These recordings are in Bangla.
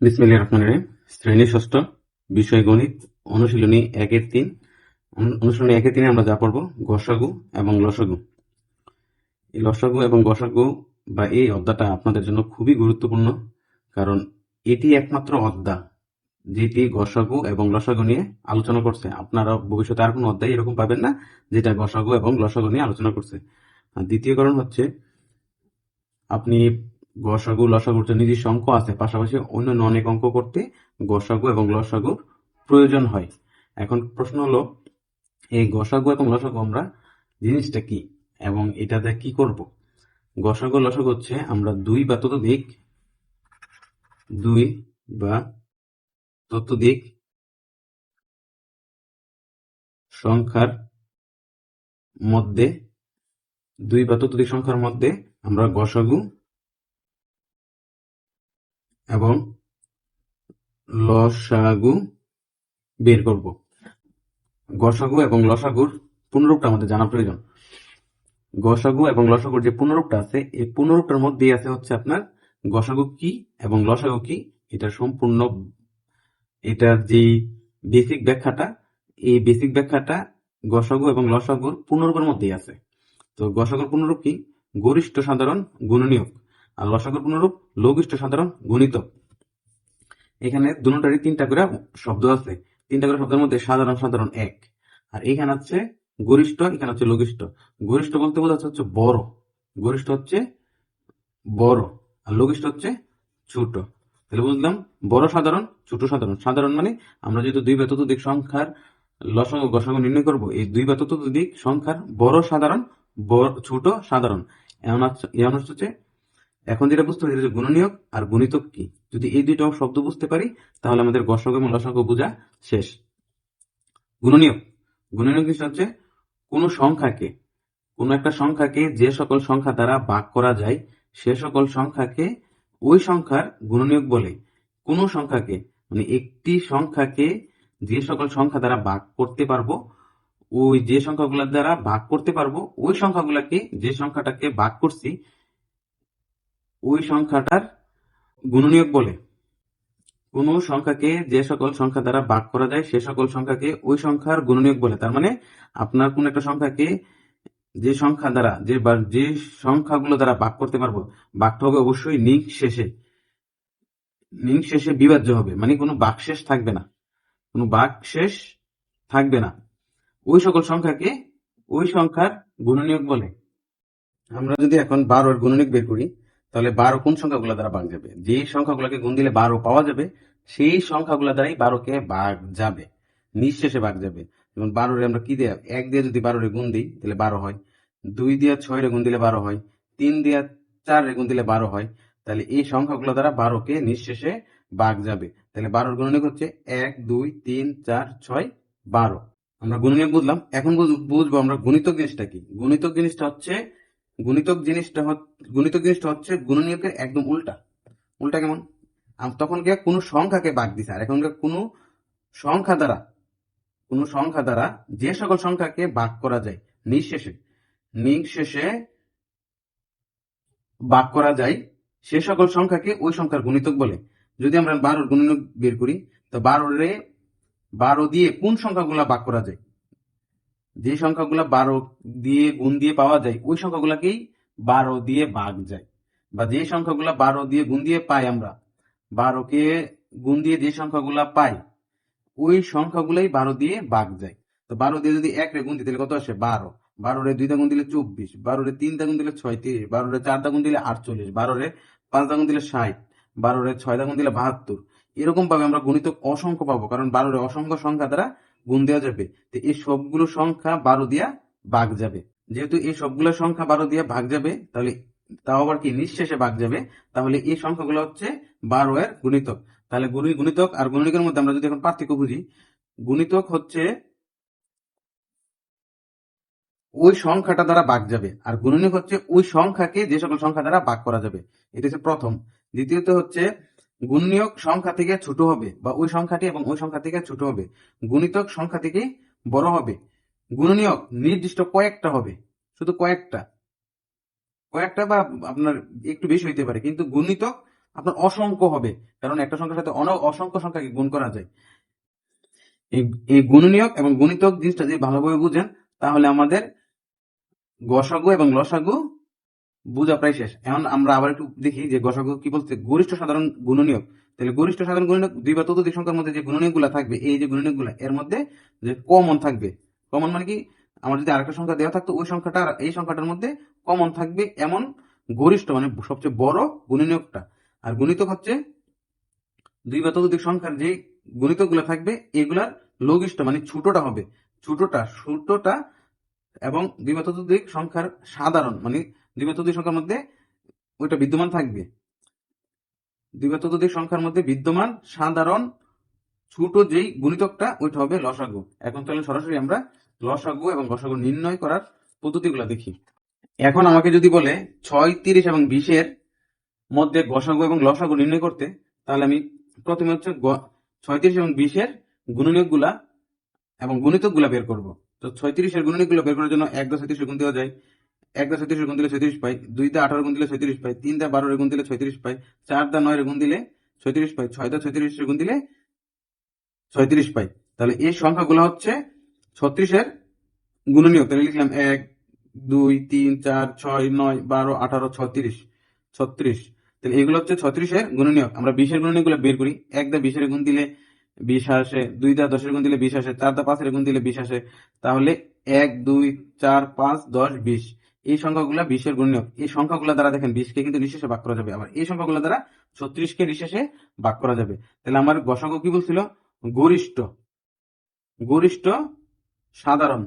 বিসমিল্লাহির রহমানির রহিম। শ্রেণি ষষ্ঠ, বিষয় গণিত, অনুশীলনী একের তিন। অনু- অনুশীলনী একের তিনে আমরা যা পড়ব গসাগু এবং লসাগু এই লসাগু এবং গসাগু বা এই অধ্যায়টা আপনাদের জন্য খুবই গুরুত্বপূর্ণ, কারণ এটি একমাত্র অধ্যা যেটি গসাগু এবং লসাগু নিয়ে আলোচনা করছে। আপনারা ভবিষ্যতে আর কোনো অধ্যায় এরকম পাবেন না, যেটা গসাগু এবং লসাগু নিয়ে আলোচনা করছে। দ্বিতীয় কারণ হচ্ছে, আপনি গসাগু, লসাগুর নিজস্ব অঙ্ক আছে। পাশাপাশি অন্যান্য অনেক অঙ্ক করতে গসাগু এবং লসাগুর প্রয়োজন হয়। এখন প্রশ্ন হলো, এই গসাগু এবং লসাগু আমরা জিনিসটা কি এবং এটাতে কি করব? গসাগু লসাগু হচ্ছে আমরা দুই বা ততোধিক, দুই বা ততোধিক সংখ্যার মধ্যে, দুই বা ততোধিক সংখ্যার মধ্যে আমরা গসাগু এবং লসাগু বের করব। গসাগু এবং লসাগুর পুনরূপটা আমাদের জানা প্রয়োজন। গসাগু এবং লসাগুর যে পুনরূপটা আছে, এই পুনরূপটার মধ্যেই আছে হচ্ছে আপনার গসাগু কি এবং লসাগু কি? এটা সম্পূর্ণ, এটার যে বেসিক ব্যাখ্যাটা, এই বেসিক ব্যাখ্যাটা গসাগু এবং লসাগুর পুনরূপের মধ্যেই আছে। তো গসাগুর পুনরূপ কি? গরিষ্ঠ সাধারণ গুণনীয়ক। আর লসাগুর পুনরূপ লঘিষ্ঠ সাধারণ গুণিতক এখানে দুটারই তিনটা করে শব্দ আছে। তিনটা করে শব্দের মধ্যে সাধারণ সাধারণ এক। আর এখানে হচ্ছে গরিষ্ঠ, এখানে হচ্ছে লঘিষ্ঠ গরিষ্ঠ বলতে বোঝাচ্ছে হচ্ছে বড়। গরিষ্ঠ হচ্ছে বড়। আর লঘিষ্ঠ হচ্ছে ছোট। তাহলে বুঝলাম বড় সাধারণ, ছোট সাধারণ। সাধারণ মানে আমরা যেহেতু দুই বা ততোধিক সংখ্যার লসাগু, গসাগু নির্ণয় করব, এই দুই বা ততোধিক সংখ্যার বড় সাধারণ, বড়, ছোট সাধারণ। এমন হচ্ছে এমন হচ্ছে এখন যেটা বুঝতে পারি যে গুণনীয়ক আর গুণিতক কি? যদি এই দুইটা শব্দ বুঝতে পারি, তাহলে আমাদের গসাগু এবং লসাগু বোঝা শেষ। গুণনীয়ক। গুণনীয়ক হচ্ছে কোনো সংখ্যাকে, কোনো একটা সংখ্যাকে যে সকল সংখ্যা দ্বারা ভাগ করা যায়, সে সকল সংখ্যাকে ওই সংখ্যার গুণনীয়ক বলে। কোনো সংখ্যাকে মানে একটি সংখ্যাকে যে সকল সংখ্যা দ্বারা ভাগ করতে পারব, ওই যে সংখ্যাগুলোর দ্বারা ভাগ করতে পারব, ওই সংখ্যাগুলোকে, যে সংখ্যাটাকে ভাগ করছি ওই সংখ্যাটার গুণনীয়ক বলে। কোন সংখ্যাকে যে সকল সংখ্যা দ্বারা ভাগ করা যায়, সে সকল সংখ্যাকে ওই সংখ্যার গুণনীয়ক বলে। তার মানে আপনার কোন একটা সংখ্যাকে যে সংখ্যা দ্বারা, যে যে সংখ্যাগুলো দ্বারা ভাগ করতে পারব, ভাগটা হবে অবশ্যই নিক শেষে। নিক শেষে বিভাজ্য হবে মানে কোনো বাকশেষ থাকবে না। কোনো বাকশেষ থাকবে না। ওই সকল সংখ্যাকে ওই সংখ্যার গুণনীয়ক বলে। আমরা যদি এখন বারোর গুণনীয়ক বের করি তাহলে বারো কোন সংখ্যাগুলো দ্বারা ভাগ যাবে? যে সংখ্যাগুলোকে গুণ দিলে বারো পাওয়া যাবে, সেই সংখ্যাগুলো দ্বারাই বারোকে ভাগ যাবে, নিঃশেষে ভাগ যাবে। যেমন বারোরে আমরা কি দিয়ে এক দিয়ে যদি বারোরে গুণ দিই, তাহলে বারো হয়। দুই দিয়ে ছয় গুণ দিলে বারো হয়। তিন দিয়ে চার গুণ দিলে বারো হয়। তাহলে এই সংখ্যাগুলো দ্বারা বারোকে নিঃশেষে ভাগ যাবে। তাহলে বারোর গুণনীয়ক হচ্ছে এক, দুই, তিন, চার, ছয়, বারো। আমরা গুণনীয়ক বুঝলাম। এখন বুঝ- বুঝব আমরা গুণিতক জিনিসটা কি? গুণিতক জিনিসটা হচ্ছে গুণিতক জিনিসটা গুণিতক জিনিসটা হচ্ছে গুণনীয়কের একদম উল্টা। উল্টা কেমন? তখন কে কোনো সংখ্যাকে বাদ দিছে। আর এখনকার কোনো সংখ্যা দ্বারা, কোনো সংখ্যা দ্বারা যে সকল সংখ্যাকে ভাগ করা যায়, নিঃশেষে নিঃশেষে ভাগ করা যায়, সে সকল সংখ্যাকে ওই সংখ্যার গুণিতক বলে। যদি আমরা বারোর গুণনীয়ক বের করি, তো বারোরে, বারো দিয়ে কোন সংখ্যাগুলা বাক করা যায়? যে সংখ্যাগুলা বারো দিয়ে গুণ দিয়ে পাওয়া যায়, ওই সংখ্যাগুলাকেই বারো দিয়ে ভাগ যায়। বা যে সংখ্যাগুলা বারো দিয়ে গুণ দিয়ে পাই আমরা, বারোকে গুণ দিয়ে যে সংখ্যাগুলা পাই, ওই সংখ্যাগুলাই বারো দিয়ে ভাগ যায়। তো বারো দিয়ে যদি এক রে গুণ তাহলে কত আসে? বারো। বারো রে দুই গুণ দিলে চব্বিশ। বারো রে তিন গুণ দিলে ছয়ত্রিশ। বারো রে চার গুণ দিলে আটচল্লিশ। বারো রে পাঁচ গুণ দিলে ষাট। বারো রে ছয় গুণ দিলে বাহাত্তর। এরকম ভাবে আমরা গণিত অসংখ্য পাবো, কারণ বারো রে অসংখ্য সংখ্যা দ্বারা গুণ দেওয়া যাবে। তো এই সবগুলো সংখ্যা বারো দিয়া ভাগ যাবে। যেহেতু এই সবগুলো সংখ্যা বারো দিয়া ভাগ যাবে, তাহলে তাও আবার কি? নিঃশেষে ভাগ যাবে। তাহলে এই সংখ্যাগুলো হচ্ছে বারো এর গুণিতক। তাহলে গুণি- গুণিতক আর গুণনিকের মধ্যে আমরা যদি এখন পার্থক্য বুঝি, গুণিতক হচ্ছে ওই সংখ্যাটা দ্বারা ভাগ যাবে আর গুণনীয়ক হচ্ছে ওই সংখ্যাকে যে সকল সংখ্যা দ্বারা ভাগ করা যাবে। এটা হচ্ছে প্রথম। দ্বিতীয়ত হচ্ছে গুণনীয়ক সংখ্যা থেকে ছোট হবে বা ওই সংখ্যাটি এবং ওই সংখ্যা থেকে ছোট হবে। গুণিতক সংখ্যা থেকে বড় হবে। গুণনীয়ক নির্দিষ্ট কয়েকটা হবে, শুধু কয়েকটা। কয়েকটা বা আপনার একটু বেশি হইতে পারে, কিন্তু গুণিতক আপনার অসংখ্য হবে, কারণ একটা সংখ্যার সাথে অনেক অসংখ্য সংখ্যাকে গুণ করা যায়। এই গুণনীয়ক এবং গুণিতক জিনিসটা যদি ভালোভাবে বুঝেন, তাহলে আমাদের গসাগু এবং লসাগু বুঝা প্রায় শেষ। এখন আমরা আবার একটু দেখি যে গসাগু কি বলছে? গরিষ্ঠ সাধারণ গুণনীয়ক। তাহলে গরিষ্ঠ সাধারণ গুণনীয়ক দুই বা ততোধিক সংখ্যার মধ্যে যে গুণনীয়কগুলা থাকবে, এই যে গুণনীয়কগুলা এর মধ্যে যে কমন থাকবে কমন মানে কি? আমার যদি আরেকটা সংখ্যা দেওয়া থাকতো, ওই সংখ্যাটা আর এই সংখ্যাটার মধ্যে কমন থাকবে এমন গরিষ্ঠ মানে সবচেয়ে বড় গুণনীয়কটা। আর গুণিতক হচ্ছে দুই বা ততোধিক সংখ্যার যে গুণিতকগুলা থাকবে, এগুলার লঘিষ্ঠ মানে ছোটটা হবে। ছোটটা ছোটটা এবং দুই বা ততোধিক সংখ্যার সাধারণ মানে দুই সংখ্যার মধ্যে ওইটা বিদ্যমান থাকবে। দুই বা সংখ্যার মধ্যে বিদ্যমান, সাধারণ, ছোট যেই গুণিতকটা, ওইটা হবে লসাগু। এখন তাহলে সরাসরি আমরা লসাগু এবং লসাগু নির্ণয় করার পদ্ধতিগুলো দেখি। এখন আমাকে যদি বলে ছয়, তিরিশ এবং বিশের মধ্যে গসাগু এবং লসাগু নির্ণয় করতে, তাহলে আমি প্রথমে হচ্ছে ছয়ত্রিশ এবং বিশের গুণনীয়কগুলা এবং গুণিতকগুলা বের করব। তো ছয়ত্রিশের গুণনীয়কগুলো বের করার জন্য এক দশ ছয়ত্রিশের গুণ দেওয়া যায়। এক দশ ছয়ত্রিশের গুণ দিলে ছত্রিশ পাই, দুই দা আঠারো গুণ দিলে ছয়ত্রিশ পাই, তিন দা বারোর গুণ দিলে ছয়ত্রিশ পাই, চার দা নয়ের গুণ দিলে ছয়ত্রিশ পাই, ছয় দা ছয়ত্রিশের গুণ দিলে ছয়ত্রিশ পাই। তাহলে এই সংখ্যাগুলো হচ্ছে ছত্রিশের গুণনীয় তাহলে লিখলাম এক, দুই, তিন, চার, ছয়, নয়, বারো, আঠারো, ছত্রিশ ছত্রিশ। তাহলে এগুলো হচ্ছে ছত্রিশের গুণনীয় আমরা বিশের গুণনীয়কগুলো বের করি। এক দা বিশের গুণ দিলে বিশ আসে, দুই দা দশের গুণ দিলে বিশ আসে, চার দা পাঁচের গুণ দিলে বিশ আসে। তাহলে এক, দুই, চার, পাঁচ, দশ, বিশ। এই সংখ্যাগুলা বিশের গুণনীয়ক। এই সংখ্যাগুলো দ্বারা দেখেন বিশকে কিন্তু নিঃশেষে ভাগ করা যাবে। আবার এই সংখ্যাগুলো দ্বারা ছত্রিশকে নিঃশেষে ভাগ করা যাবে। তাহলে আমার গসাগু কি বলছিল? গরিষ্ঠ। গরিষ্ঠ সাধারণ।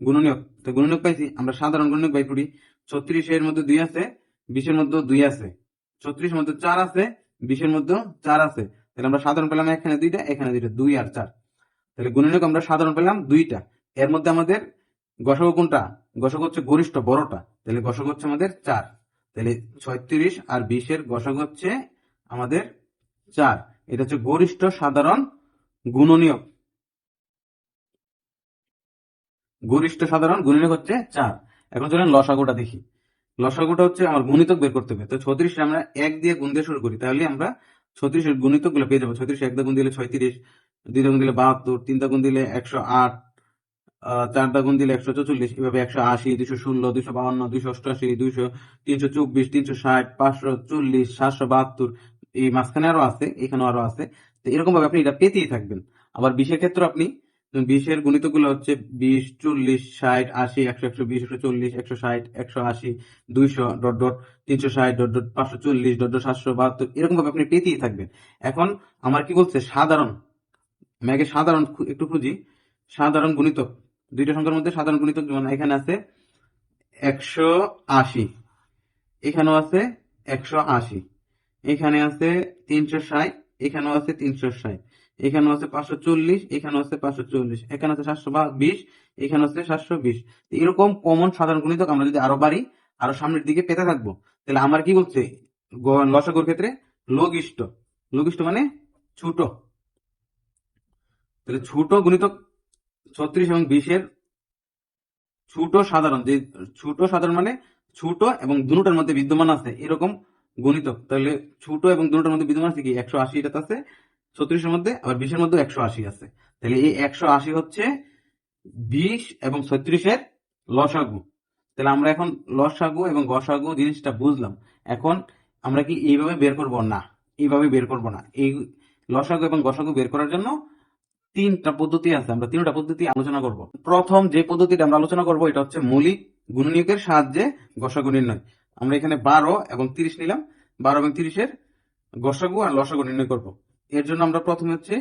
গুণনীয়ক। তো গুণনীয়ক পাইছি? আমরা সাধারণ গুণনীয়ক বাই করি। ছত্রিশের মধ্যে দুই আছে বিশের মধ্যে দুই আছে। ছত্রিশের মধ্যে চার আছে বিশের মধ্যে চার আছে। তাহলে আমরা সাধারণ পেলাম এখানে দুইটা এখানে দুইটা, দুই আর চার। তাহলে গুণনীয়ক আমরা সাধারণ পেলাম দুইটা। এর মধ্যে আমাদের গসক কোনটা? গসক হচ্ছে গরিষ্ঠ, বড়টা। তাহলে গসক হচ্ছে আমাদের চার। তাহলে ছয়ত্রিশ আর বিশের গসক হচ্ছে আমাদের চার। এটা হচ্ছে গরিষ্ঠ, সাধারণ, গুণনীয়ক। গরিষ্ঠ, সাধারণ, গুণনীয়ক হচ্ছে চার। এখন চলেন লসাগুটা দেখি। লসাগুটা হচ্ছে আমার গুণিতক বের করতে হবে। তো ছত্রিশ আমরা এক দিয়ে গুণ দিয়ে শুরু করি। তাহলে আমরা ছত্রিশের গুণিতকগুলো পেয়ে যাব। ছত্রিশ এক দা গুণ দিলে ছয়ত্রিশ, দুই গুণ দিলে বাহাত্তর, তিন দা গুণ দিলে একশো আট আহ, চার দা গুণ দিলে একশো চৌচল্লিশ এভাবে একশো আশি দুশো ষোলো দুশো বাহান্ন দুশো অষ্টআশি দুশো তিনশো চব্বিশ তিনশো ষাট পাঁচশো চল্লিশ সাতশো বাহাত্তর এই মাঝখানে আরও আছে এখানেও আরও আছে। এরকম ভাবে আপনি এটা পেতেই থাকবেন। আবার বিশের ক্ষেত্রে আপনি বিশের গুণিতকগুলো হচ্ছে বিশ চল্লিশ ষাট আশি একশো একশো বিশ একশো চল্লিশ একশো ষাট একশো আশি দুইশো ডট ডট তিনশো ষাট ডট ডট পাঁচশো চল্লিশ ডট ডট সাতশো বাহাত্তর এরকম ভাবে আপনি পেতেই থাকবেন। এখন আমার কি বলছে? সাধারণ আমি আগে সাধারণ একটু খুঁজি। সাধারণ গুণিতক। দুইটা সংখ্যার মধ্যে সাধারণ গুণিতক যেমন এখানে আছে একশো আশি। এখানেও আছে একশো আশি। এখানে আছে তিনশো ষাট। এখানেও আছে তিনশো ষাট। এখানেও আছে পাঁচশো চল্লিশ। এখানেও আছে পাঁচশো চল্লিশ। এখানে আছে সাতশো বিশ। এখানে আছে সাতশো বিশ। এরকম কমন সাধারণ গুণিতক আমরা যদি আরও বাড়ি, আরও সামনের দিকে পেতে থাকব, তাহলে আমার কি বলছে? লসাগুর ক্ষেত্রে লঘিষ্ঠ। লঘিষ্ঠ মানে ছোট। তাহলে ছোট গুণিতক ছত্রিশ এবং বিশের ছোট সাধারণ, যে ছোট সাধারণ মানে ছোট এবং দুটার মধ্যে বিদ্যমান আছে, এরকম গণিতক তাহলে ছোট এবং দুটার মধ্যে বিদ্যমান আছে কি? একশো আশি এটাতে আছে, ছত্রিশের মধ্যে, আবার বিশের মধ্যে একশো আশি আছে। তাহলে এই একশো আশি হচ্ছে বিশ এবং ছত্রিশের লসাগু। তাহলে আমরা এখন লসাগু এবং গসাগু জিনিসটা বুঝলাম। এখন আমরা কি এইভাবে বের করব? না, এইভাবে বের করব না। এই লসাগু এবং গসাগু বের করার জন্য তিনটা পদ্ধতি আছে, আমরা তিনটা পদ্ধতি আলোচনা করব। প্রথম যে পদ্ধতিটা আমরা আলোচনা করব, এটা হচ্ছে মৌলিক গুণনীয়কের সাহায্যে গসাগু নির্ণয়। আমরা এখানে বারো এবং তিরিশ নিলাম। বারো এবং তিরিশের গসাগু আর লসাগু নির্ণয় করব। এর জন্য আমরা প্রথমে হচ্ছে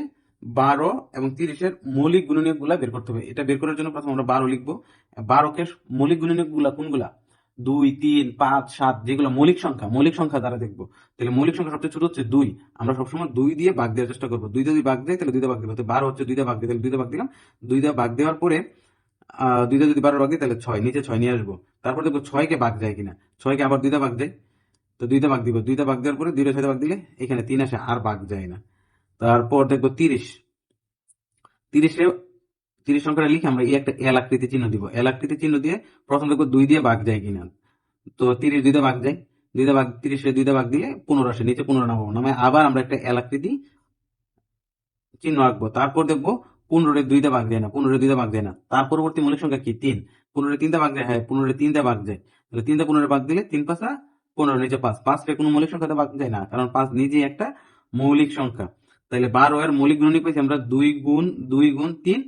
বারো এবং তিরিশের মৌলিক গুণনীয়কগুলা বের করতে হবে। এটা বের করার জন্য প্রথমে আমরা বারো লিখব। বারোকে মৌলিক গুণনীয়কগুলা কোনগুলা? দুই তিন পাঁচ সাত যেগুলো মৌলিক সংখ্যা মৌলিক সংখ্যা দ্বারা দেখব তাহলে মৌলিক সংখ্যা সবচেয়ে ছোট হচ্ছে দুই আমরা সবসময় দুই দিয়ে ভাগ দেওয়ার চেষ্টা করব দুই যদি ভাগ দেয় তাহলে দুইটা ভাগ দেবো বারো হচ্ছে দুইটা ভাগ দিয়ে তাহলে দুইটা ভাগ দিলাম দুইটা ভাগ দেওয়ার পরে দুইটা যদি বারো ভাগ দিই তাহলে ছয় নিচে ছয় নিয়ে আসব তারপর দেখব ছয়কে ভাগ যায় কিনা ছয়কে আবার দুইটা ভাগ দেয় তো দুইটা ভাগ দিব দুইটা ভাগ দেওয়ার পরে দুইটা ছয়টা ভাগ দিলে এখানে তিন আসে আর ভাগ যায় না তারপর দেখব তিরিশ তিরিশে তিরিশ সংখ্যাটা লিখে আমরা এই একটা এল আকৃতি চিহ্ন দিব। এল আকৃতি চিহ্ন দিয়ে প্রথম দেখব দুই দিয়ে ভাগ যায় কিনা। তো তিরিশ দুইটা ভাগ যায়। দুইটা ভাগ, তিরিশে দুইটা ভাগ দিলে পনেরো আসে, নিচে পনেরো নামাবো। নামে আবার আমরা একটা এলাকৃতি চিহ্ন আঁকবো। তারপর দেখব পনেরোরে দুইটা ভাগ যায় না, পনেরো দুইটা ভাগ যায় না। তার পরবর্তী মৌলিক সংখ্যা কি? তিন। পনেরো তিনটা ভাগ যায়? হ্যাঁ পনেরো তিনটা ভাগ যায়। তাহলে তিনটা পনেরো ভাগ দিলে তিন পাঁচা পনেরো, নিচে পাঁচ। পাঁচটা কোনো মৌলিক সংখ্যাতে ভাগ যায় না, কারণ পাঁচ নিজেই একটা মৌলিক সংখ্যা। তাহলে বারো এর মৌলিক গুণনীয়ক পেয়েছি আমরা দুই গুণ দুই গুণ তিন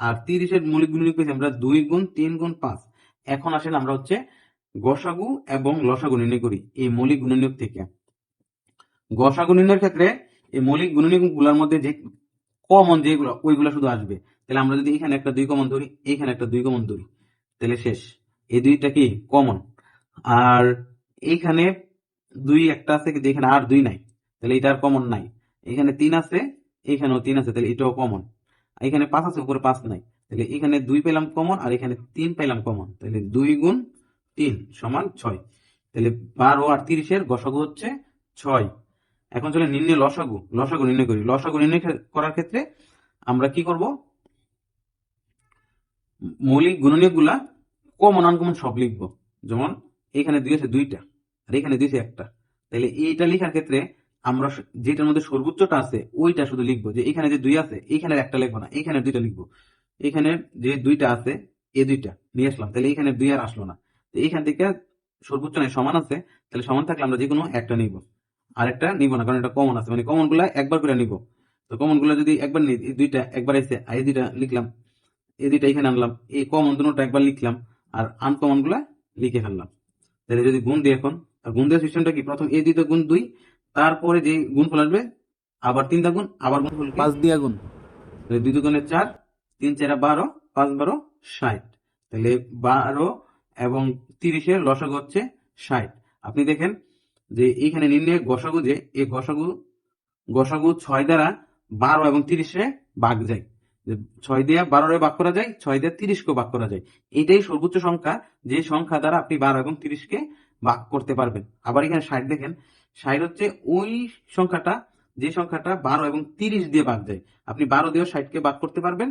আর তিরিশের মৌলিক গুণনীয়ক পেয়েছি আমরা দুই গুণ, তিন গুণ, পাঁচ। এখন আসেন আমরা হচ্ছে গসাগু এবং লসাগু নির্ণয় করি এই মৌলিক গুণনীয়ক থেকে। গসাগু নির্ণয়ের ক্ষেত্রে এই মৌলিক গুণনীয়কগুলোর মধ্যে যে কমন যেগুলো, ওইগুলো শুধু আসবে। তাহলে আমরা যদি এখানে একটা দুই কমন ধরি, এখানে একটা দুই কমন ধরি, তাহলে শেষ। এই দুইটা কি? কমন আর এইখানে দুই একটা আছে, কিন্তু এখানে আর দুই নাই। তাহলে এটা আর কমন নাই। এখানে তিন আছে, এখানেও তিন আছে, তাহলে এটাও কমন এখানে পাঁচ আছে, উপরে পাঁচ নাই। তাহলে এখানে দুই পেলাম কমন আর এখানে তিন পেলাম কমন তাহলে দুই গুণ তিন সমান ছয়। তাহলে বারো আর তিরিশের গসাগু হচ্ছে ছয়। এখন চলে নির্ণয় লসাগু। লসাগু নির্ণয় করি। লসাগু নির্ণয় করার ক্ষেত্রে আমরা কি করব? মৌলিক গুণনীয়কগুলা কমন আনকমন সব লিখব। যেমন এখানে দুই আছে দুইটা, আর এখানে দুই আছে একটা। তাহলে এইটা লেখার ক্ষেত্রে আমরা যেটার মধ্যে সর্বোচ্চটা আছে, ওইটা শুধু লিখব যে এখানে যে দুই আছে, এখানে একটা লিখব না, এখানে দুইটা লিখব। এখানে যে দুইটা আছে এই দুইটা নিয়ে আসলাম, তাহলে এখানে দুই আর আসলো না। তো এইখান থেকে সর্বোচ্চ নাই, সমান আছে, তাহলে সমান থাকলে আমরা যে কোনো একটা নিব। আরেকটা নিব না, কারণ এটা কমন আছে মানে কমনগুলা একবার করে নিব। তো কমনগুলা যদি একবার নিই দুইটা একবার এসে আর এই দুইটা লিখলাম, এই দুইটা এখানে আনলাম, এই কমন দুটোটা একবার লিখলাম, আর আনকমনগুলা লিখে ফেললাম। তাহলে যদি গুণ দিই এখন, আর গুণ দেওয়ার সিস্টেমটা কি? প্রথম এই দুইটা গুণ দুই তারপরে যে গুণ ফল আসবে আবার তিনটা গুণ আবার গুণফল পাঁচ দিয়া গুণ তাহলে দুই দুগুণে চার তিন চারা বারো পাঁচ বারো ষাট। তাহলে বারো এবং তিরিশের লসাগু হচ্ছে ষাট। আপনি দেখেন যে এইখানে নির্ণয় গসাগু যে এই গসাগু গসাগু ছয় দ্বারা বারো এবং তিরিশে ভাগ যায়। ছয় দিয়ে বারোরে ভাগ করা যায় ছয় দিয়ে তিরিশকেও ভাগ করা যায়। এটাই সর্বোচ্চ সংখ্যা যে সংখ্যা দ্বারা আপনি বারো এবং তিরিশকে ভাগ করতে পারবেন। আবার এখানে ষাট দেখেন ষাট হচ্ছে ওই সংখ্যাটা, যে সংখ্যাটা বারো এবং তিরিশ দিয়ে ভাগ যায় আপনি বারো দিয়েও ষাটকে ভাগ করতে পারবেন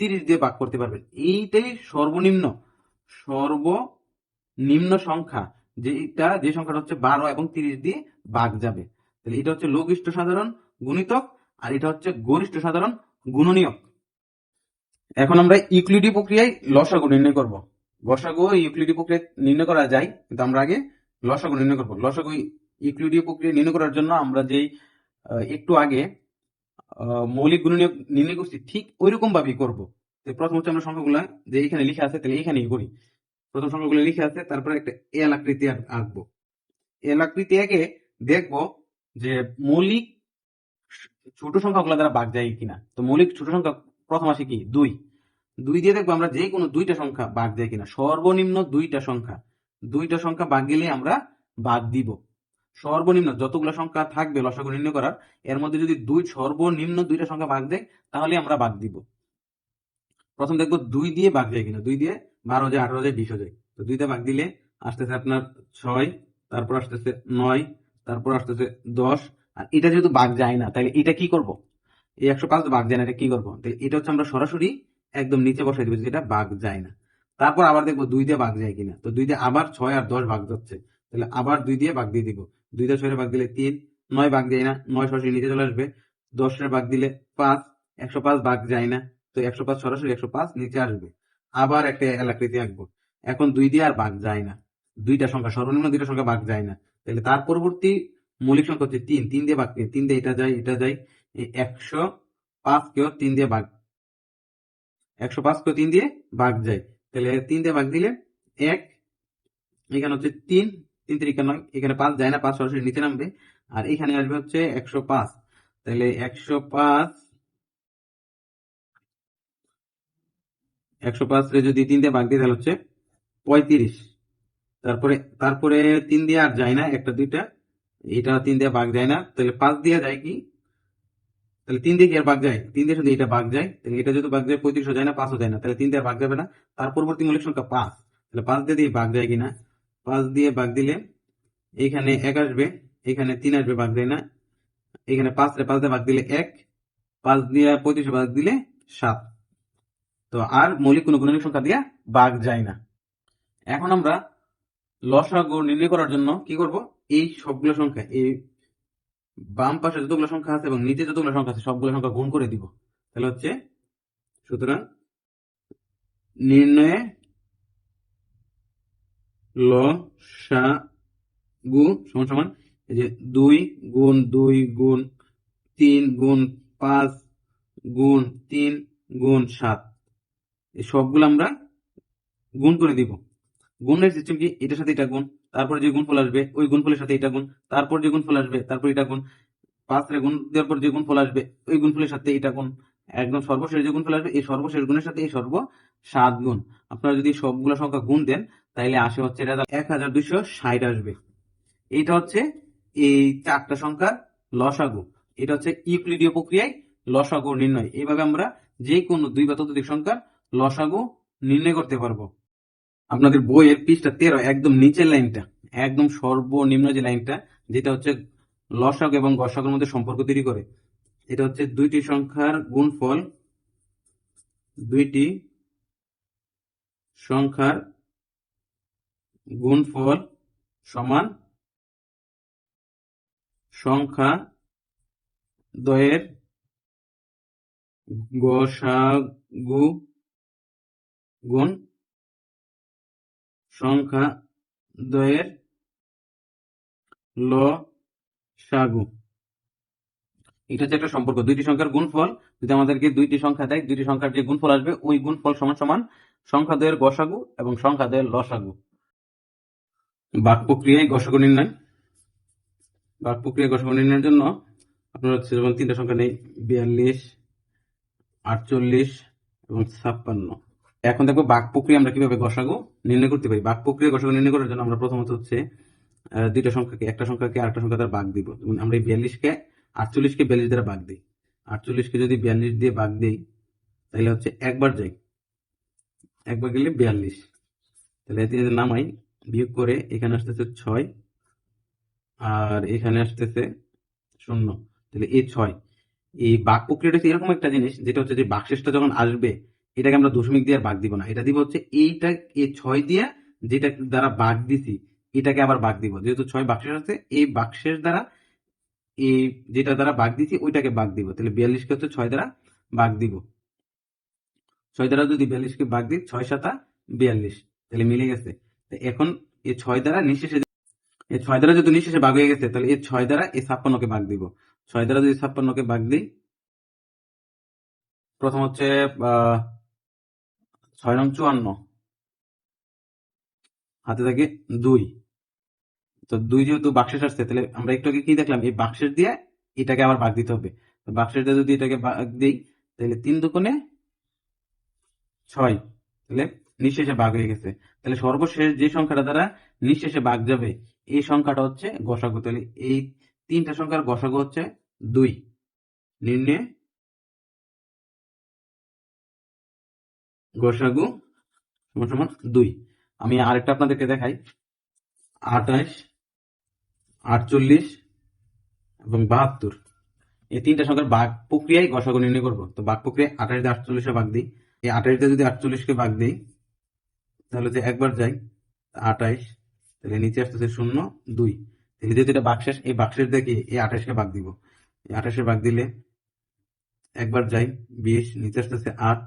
তিরিশ দিয়ে ভাগ করতে পারবেন। এইটাই সর্বনিম্ন সর্বনিম্ন সংখ্যা যেটা যে সংখ্যাটা হচ্ছে বারো এবং তিরিশ দিয়ে ভাগ যাবে। তাহলে এটা হচ্ছে লঘিষ্ঠ সাধারণ গুণিতক, আর এটা হচ্ছে গরিষ্ঠ সাধারণ গুণনীয়ক। এখন আমরা ইউক্লিডি প্রক্রিয়ায় লসাগু নির্ণয় করব। গসাগু ইউক্লিডি প্রক্রিয়ায় নির্ণয় করা যায়, কিন্তু আমরা আগে লসাগু নির্ণয় করব। লসাগু ইউক্লিডি প্রক্রিয়া নির্ণয় করার জন্য আমরা যেই একটু আগে মৌলিক গুণনীয়ক নির্ণয় করছি, ঠিক ওইরকম ভাবেই করব প্রথম হচ্ছে আমরা সংখ্যাগুলা যে এখানে লিখে আছে, তাহলে এখানেই করি। প্রথম সংখ্যাগুলো লিখে আছে, তারপরে একটা এল আকৃতি আঁক- আঁকবো। এল আকৃতি একে দেখব যে মৌলিক ছোট সংখ্যাগুলো দ্বারা ভাগ যায় কিনা। তো মৌলিক ছোট সংখ্যা প্রথম আসে কি? দুই। দুই দিয়ে দেখব আমরা যে কোনো দুইটা সংখ্যা ভাগ যায় কিনা। সর্বনিম্ন দুইটা সংখ্যা। দুইটা সংখ্যা ভাগ গেলে আমরা ভাগ দিব। সর্বনিম্ন যতগুলো সংখ্যা থাকবে লসাগু নির্ণয় করার, এর মধ্যে যদি দুই সর্বনিম্ন দুইটা সংখ্যা ভাগ দেয় তাহলে আমরা ভাগ দিব। প্রথম দেখব দুই দিয়ে ভাগ যায় কিনা। দুই দিয়ে বারো যায়, আঠারো যায়, বিশ যায়। তো দুইটা ভাগ দিলে আসতেছে আপনার ছয়, তারপর আসতেছে নয়, তারপর আসতেছে দশ। আর এটা যেহেতু ভাগ যায় না, তাহলে এটা কি করব? এই একশো পাঁচ ভাগ যায় না, এটা কি করব? এটা হচ্ছে আমরা সরাসরি একদম নিচে বসাই দিব যেটা ভাগ যায় না। তারপর আবার দেখব দুই দিয়ে ভাগ যায় কিনা। তো দুই দিয়ে আবার ছয় আর দশ ভাগ যাচ্ছে। তাহলে আবার দুই দিয়ে ভাগ দিয়ে দিব। দুই দিয়ে ছয়ের ভাগ দিলে তিন, নয় ভাগ যায় না, নয় সরাসরি নিচে চলে আসবে। দশের ভাগ দিলে পাঁচ, একশো পাঁচ ভাগ যায় না, তো একশো পাঁচ সরাসরি একশো পাঁচ নিচে আসবে। আবার একটা এলাকৃতি আঁকবো। এখন দুই দিয়ে আর ভাগ যায় না। দুইটা সংখ্যা, সর্বনিম্ন দুইটা সংখ্যা ভাগ যায় না। তাহলে তার পরবর্তী মৌলিক সংখ্যা হচ্ছে তিন। তিন দিয়ে ভাগ তিন দিয়ে এটা যায় এটা যায় একশো পাঁচ কেও তিন দিয়ে ভাগ একশো পাঁচ কেও তিন দিয়ে ভাগ যায়। তাহলে তিন দিয়ে ভাগ দিলে এক, এখানে হচ্ছে তিন তিন তিরিকা নয় এখানে পাঁচ, যায় না, পাঁচ সরাসরি নিচে নামবে। আর এখানে আসবে হচ্ছে একশো পাঁচ। তাহলে একশো পাঁচ একশো পাঁচ যদি তিন দিয়ে ভাগ দিই, তাহলে হচ্ছে পঁয়ত্রিশ। তারপরে তারপরে তিন দিয়ে আর যায় না, একটা, দুইটা, এটা তিন দিয়ে ভাগ যায় না। তাহলে পাঁচ দিয়ে যায় কি? তাহলে তিন দিয়ে কি আর ভাগ যায়? তিন দিয়ে শুধু এটা ভাগ যায়। তাহলে এটা যদি ভাগ যায়, পঁয়ত্রিশও যায় না, পাঁচও যায় না। তাহলে তিন দিয়ে ভাগ যাবে না। তার পরবর্তী মৌলিক সংখ্যা পাঁচ। তাহলে পাঁচ দিয়ে দিয়ে ভাগ যায় কিনা পাঁচ দিয়ে ভাগ দিলে এখানে এক আসবে, এখানে তিন আসবে ভাগ দেয় না। এখানে পাঁচ পাঁচ দিয়ে ভাগ দিলে এক, পাঁচ দিয়ে পঁয়ত্রিশে ভাগ দিলে সাত। তো আর মৌলিক কোনো গুণনীয়ক সংখ্যা দিয়ে ভাগ যায় না। এখন আমরা লসাগু নির্ণয় করার জন্য কি করব? এই সবগুলো সংখ্যা, এই বাম পাশে যতগুলো সংখ্যা আছে এবং নিচে যতগুলো সংখ্যা আছে, সবগুলো সংখ্যা গুণ করে দিব। তাহলে হচ্ছে, সুতরাং নির্ণয়ে লসাগু সমান সমান, এই যে দুই গুণ দুই গুণ তিন গুণ পাঁচ গুণ তিন গুণ সাত। এই সবগুলো আমরা গুণ করে দিব। গুণের সিস্টেম কি? এটার সাথে এটা গুণ, তারপর যে গুণফল আসবে, ওই গুণফলের সাথে এটা গুণ, তারপর যে গুণফল আসবে, তারপর এটা গুণ পাঁচ গুণ দেওয়ার পর যে গুণফল আসবে, ওই গুণফলের সাথে এটা গুণ। একদম সর্বশেষ যে গুণফল আসবে, এই সর্বশেষ গুণের সাথে এই সর্ব সাত গুণ। আপনারা যদি সবগুলো সংখ্যা গুণ দেন তাইলে আসে হচ্ছে এটা এক হাজার দুইশো ষাট আসবে। এটা হচ্ছে এই চারটা সংখ্যার লসাগু। এটা হচ্ছে ইউক্লিডীয় প্রক্রিয়ায় লসাগু নির্ণয়। এইভাবে আমরা যে কোনো দুই বা ততোধিক সংখ্যার লসাগু নির্ণয় করতে পারব। আপনাদের বইয়ের পৃষ্ঠা তেরো, একদম নিচের লাইনটা, একদম সর্বনিম্ন যে লাইনটা, যেটা হচ্ছে লসাগু এবং গসাগুর মধ্যে সম্পর্ক তৈরি করে। এটা হচ্ছে দুইটি সংখ্যার গুণফল, দুইটি সংখ্যার গুণফল সমান সংখ্যা দ্বয়ের গসাগু গুণ সংখ্যা দ্বয়ের লসাগু। এটা হচ্ছে একটা সম্পর্ক। দুইটি সংখ্যার গুণফল, যদি আমাদেরকে দুইটি সংখ্যা দেয়, দুইটি সংখ্যার যে গুণফল আসবে, ওই গুণফল সমান সমান সংখ্যা দ্বয়ের গসাগু এবং সংখ্যা দ্বয়ের লসাগু। বাক প্রক্রিয়ায় গসাগু নির্ণয়। বাক প্রক্রিয়ায় গসাগু নির্ণয়ের জন্য আপনার হচ্ছে যেমন তিনটা সংখ্যা নেই, বিয়াল্লিশ, আটচল্লিশ এবং ছাপ্পান্ন। এখন দেখব বাক প্রক্রিয়া আমরা কীভাবে গসাগু নির্ণয় করতে পারি। বাক প্রক্রিয়া গসাগু নির্ণয় করার জন্য আমরা প্রথমত হচ্ছে দুইটা সংখ্যাকে, একটা সংখ্যাকে আরেকটা সংখ্যা দ্বারা ভাগ দিব। যেমন আমরা এই বিয়াল্লিশকে, আটচল্লিশকে বিয়াল্লিশ দ্বারা ভাগ দিই। আটচল্লিশকে যদি বিয়াল্লিশ দিয়ে ভাগ দিই, তাহলে হচ্ছে একবার যাই। একবার গেলে বিয়াল্লিশ। তাহলে এতে নামাই বিয়োগ করে এখানে আসতেছে ছয়, আর এখানে আসতেছে শূন্য। তাহলে এই ছয়, এই বাক প্রক্রিয়াটা এরকম একটা জিনিস, যেটা হচ্ছে যে বাকশেষটা যখন আসবে, এটাকে আমরা দশমিক দিয়ে ভাগ দিব না। এটা দিব হচ্ছে এইটা, এই ছয় দিয়ে যেটা দ্বারা ভাগ দিছি, এটাকে আবার ভাগ দিব। যেহেতু ছয় বাকশেষ আছে, এই বাকশেষ দ্বারা, এই যেটা দ্বারা ভাগ দিছি, ওইটাকে ভাগ দিব। তাহলে বিয়াল্লিশকে হচ্ছে ছয় দ্বারা ভাগ দিব। ছয় দ্বারা যদি বিয়াল্লিশকে ভাগ দিই, ছয় সাতা বিয়াল্লিশ, তাহলে মিলে গেছে। এখন এই ছয় দ্বারা নিঃশেষে এই ছয় দ্বারা যদি নিঃশেষে ভাগ হয়ে গেছে, তাহলে এই ছয় দ্বারা এই ছাপ্পান্নকে ভাগ দিব। ছয় দ্বারা যদি ছাপ্পান্নকে ভাগ দিই, প্রথম হচ্ছে ছয় নং চুয়ান্ন। হাতে থাকে দুই। তো দুই যেহেতু বাক্সেস আসছে তাহলে আমরা একটু আগে কি দেখলাম, এই বাক্সেস দিয়ে এটাকে আবার ভাগ দিতে হবে। তো বাক্সেস দিয়ে যদি এটাকে ভাগ দিই, তাহলে তিন দুকোণে ছয়। তাহলে নিঃশেষে ভাগ হয়ে গেছে। তাহলে সর্বশেষ যে সংখ্যাটা দ্বারা নিঃশেষে ভাগ যাবে, এই সংখ্যাটা হচ্ছে গসাগু। তাহলে এই তিনটা সংখ্যার গসাগু হচ্ছে দুই। নির্ণয় গসাগু সমান দুই। আমি আরেকটা আপনাদেরকে দেখাই। আঠাশ, আটচল্লিশ এবং বাহাত্তর। এই তিনটা সংখ্যার ভাগ প্রক্রিয়ায় গসাগু নির্ণয় করব। তো ভাগ প্রক্রিয়ায় আঠাশ দিয়ে আটচল্লিশে ভাগ দিই। এই আঠাশ দিয়ে যদি আটচল্লিশকে ভাগ দিই তাহলে যে একবার যাই, আঠাইশ, তাহলে নিচে আসতেছে শূন্য, দুই। তাহলে যেহেতু এটা বাক্সেস এই বাক্সেস দেখে এই আঠাশকে ভাগ দিব? এই আঠাশে ভাগ দিলে একবার যাই, বিশ, নিচে আসতেছে আট।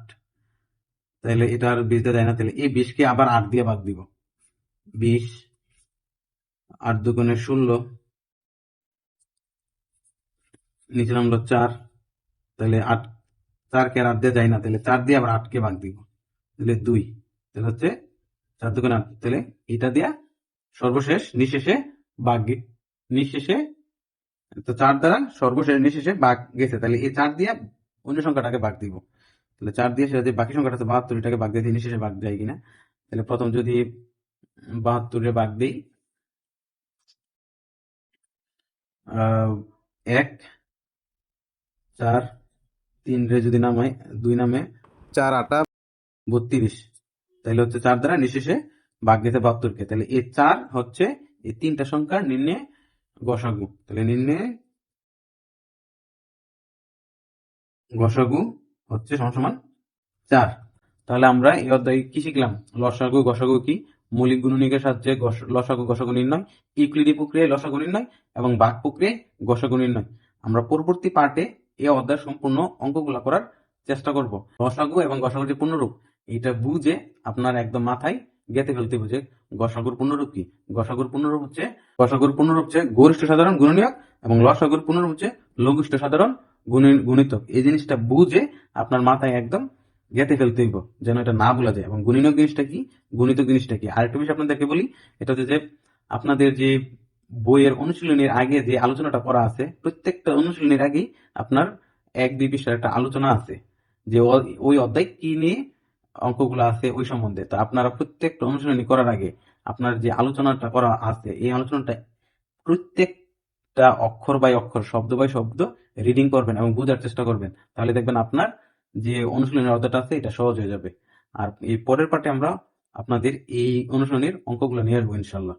তাহলে এটা আর বিশ দিয়ে দেয় না, তাহলে এই বিশকে আবার আট দিয়ে ভাগ দিব। বিশ, আট দুগুণে ষোলো। নিচে নামলো চার। তাহলে আট, চারকে আর আট দিয়ে যায় না, তাহলে চার দিয়ে আবার আটকে ভাগ দিব। তাহলে দুই, তাহলে হচ্ছে চার দুগুণে আট তাহলে এটা দিয়া সর্বশেষ নিঃশেষে গে- নিঃশেষে তো চার দ্বারা সর্বশেষ নিঃশেষে ভাগ গেছে। তাহলে এই চার দিয়ে অন্য সংখ্যাটাকে ভাগ দিব। তাহলে চার দিয়ে সেটা বাকি সংখ্যাটা আছে বাহাত্তর এটাকে ভাগ দিয়ে নিঃশেষে ভাগ যায় কিনা। তাহলে প্রথম যদি বাহাত্তরে ভাগ দিই আহ, এক চার তিন রে যদি নামাই দুই নামে চার আটা। বত্রিশ। তাহলে হচ্ছে চার দ্বারা নিঃশেষে ভাগ গেছে বাহাত্তরকে তাহলে এই চার হচ্ছে এই তিনটা সংখ্যা নির্ণয় গসাগু। তাহলে নির্ণয় গসাগু হচ্ছে সমান সমান চার। তাহলে আমরা এই অধ্যায়ে কি শিখলাম? লসাগু, গসাগু কি? মৌলিক গুণনীয়কের সাহায্যে লসাগু, গসাগু নির্ণয়, ইউক্লিডি প্রক্রিয়ায় লসাগু নির্ণয় এবং বাঘ প্রক্রিয়ায় গসাগু নির্ণয়। আমরা পরবর্তী পার্টে এই অধ্যায় সম্পূর্ণ অঙ্কগুলা করার চেষ্টা করব। লসাগু এবং গসাগুর যে পূর্ণরূপ। এটা বুঝে আপনার একদম মাথায় গেঁথে ফেলতে বুঝে গসাগুর পূর্ণরূপ কি? গসাগুর পূর্ণরূপ হচ্ছে, গসাগুর পূর্ণরূপ হচ্ছে গরিষ্ঠ সাধারণ গুণনীয়ক এবং লসাগুর পূর্ণরূপ হচ্ছে লঘিষ্ঠ সাধারণ গুণি- গুণিতক। এই জিনিসটা বুঝে আপনার মাথায় একদম গেঁথে ফেলতে হইব, যেন এটা না ভোলা যায়। এবং গুণিনক জিনিসটা কি? গুণিতক জিনিসটা কি? আরেকটা বিষয় আপনাদেরকে বলি, এটা হচ্ছে যে আপনাদের যে বইয়ের অনুশীলনের আগে যে আলোচনাটা করা আছে, প্রত্যেকটা অনুশীলনের আগেই আপনার এক দুই পৃষ্ঠার একটা আলোচনা আছে। যে ওই অধ্যায় কি নিয়ে অঙ্কগুলো আছে ওই সম্বন্ধে। তো আপনারা প্রত্যেকটা অনুশীলনী করার আগে আপনার যে আলোচনাটা করা আছে, এই আলোচনাটা প্রত্যেকটা অক্ষর বাই অক্ষর, শব্দ বাই শব্দ রিডিং করবেন এবং বোঝার চেষ্টা করবেন। তাহলে দেখবেন আপনার যে অনুশীলনের অর্ধটা আছে, এটা সহজ হয়ে যাবে। আর এই পরের পার্টে আমরা আপনাদের এই অনুশীলনের অঙ্কগুলো নিয়ে আসব ইনশাল্লাহ